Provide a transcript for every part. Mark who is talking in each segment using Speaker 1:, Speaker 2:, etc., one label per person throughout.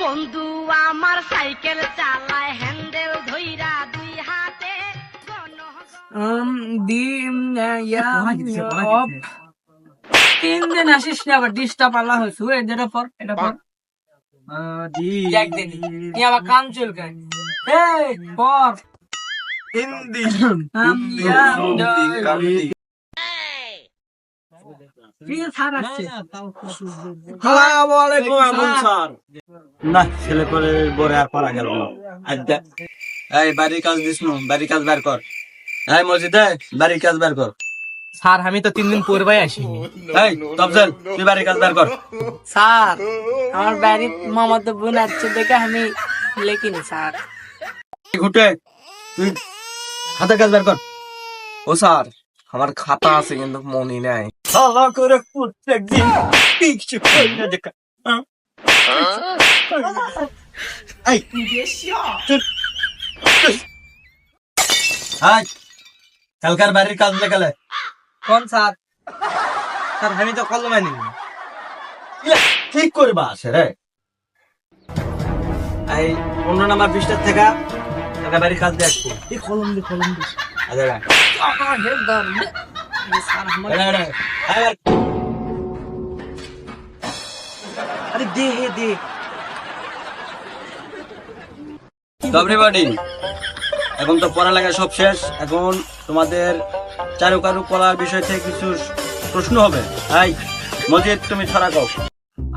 Speaker 1: বন্ধু আমার সাইকেল চালায় হ্যান্ডেল ধইরা দুই হাতে
Speaker 2: তিন দিন আসিস না আবার ডিস্টার্ব আল্লাহ হয়েছে যেটা পর এটা পর। আবার কান চুলকায়। এই পর।
Speaker 3: হিন্দি
Speaker 2: প্রিয় স্যার আসছে
Speaker 3: আসসালামালাইকুম আমন স্যার। না ছেলে করে বরে আর পারা গেল না। এই বাড়ির কাজ দিস নু বাড়ির কাজ বের কর। এই মসজিদে বাড়ির কাজ বের কর।
Speaker 4: স্যার আমি তো তিন দিন পূর্বেই আসিনি
Speaker 3: এই তফজল তুই বাড়ির কাজ বের কর।
Speaker 2: স্যার আমার বাড়ির মামাতো বোন আসছে দেখে আমি লেখিনি স্যার।
Speaker 3: ঘুটে তুই হাতে কাজ বের কর।
Speaker 5: ও স্যার আমার খাতা আছে কিন্তু মনে নাই।
Speaker 3: সালা করে প্রত্যেক দিন কিছু না দেখা। হ্যাঁ? এই চুপ, চুপ। বাড়ির কাজ লেখালে
Speaker 2: কোন স্যার?
Speaker 3: স্যার আমি তো কলম আনি ঠিক করবা আছে রে। এই অন্য নাম্বার পৃষ্ঠার থেকে বাড়ির কাজ দিয়ে আসব। এই কলম দি কলম দি। দে হে দে এভরিবডি এখন তো পড়ালেখা সব শেষ এখন তোমাদের চারুকারু কলার বিষয় থেকে কিছু প্রশ্ন হবে। তাই মজিদ তুমি ছড়া কও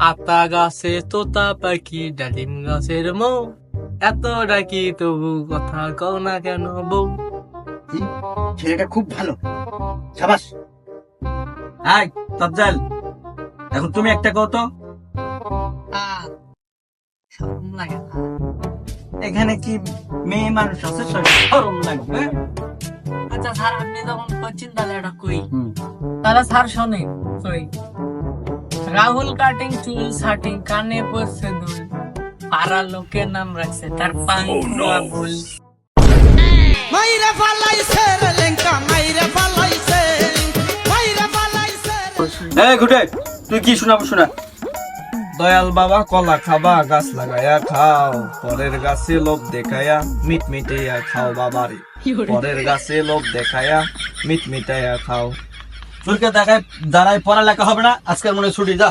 Speaker 4: আতা গাছে তোতা পাখি ডালিম গাছের মৌ। এত ডাকি তবু কথা কও না কেন বউ?
Speaker 3: ছেলেটা খুব ভালো। সাবাস। হাই তাবজাল এখন তুমি একটা কও তো।
Speaker 2: শরম লাগে না।
Speaker 3: এখানে কি মেয়ে মানুষ আছে? সরম লাগবে
Speaker 2: আচ্ছা স্যার আপনি যখন করছেন তাহলে এটা কই? তাহলে স্যার শোনে কই রাহুল কাটিং চুল সাটিং কানে পড়ছে দুল পাড়ার লোকের নাম রাখছে তার পাঙ্গুয়া ভুল।
Speaker 6: মাইরে ফালাইছে রে লেঙ্কা মাইরে ফালাইছে। মাইরে ফালাইছে
Speaker 3: এই ঘুটে তুই কি শোনাবো শোনা।
Speaker 5: দয়াল বাবা কলা খাবা গাছ লাগায়া খাও। পরের গাছে লোভ দেখায়া মিট মিটাইয়া খাও বাবারে। পরের গাছে লোভ দেখায়া মিট মিটাইয়া খাও।
Speaker 3: তোরকে দেখায় দাঁড়ায় পড়ালেখা হবে না আজকের মনে ছুটি যা।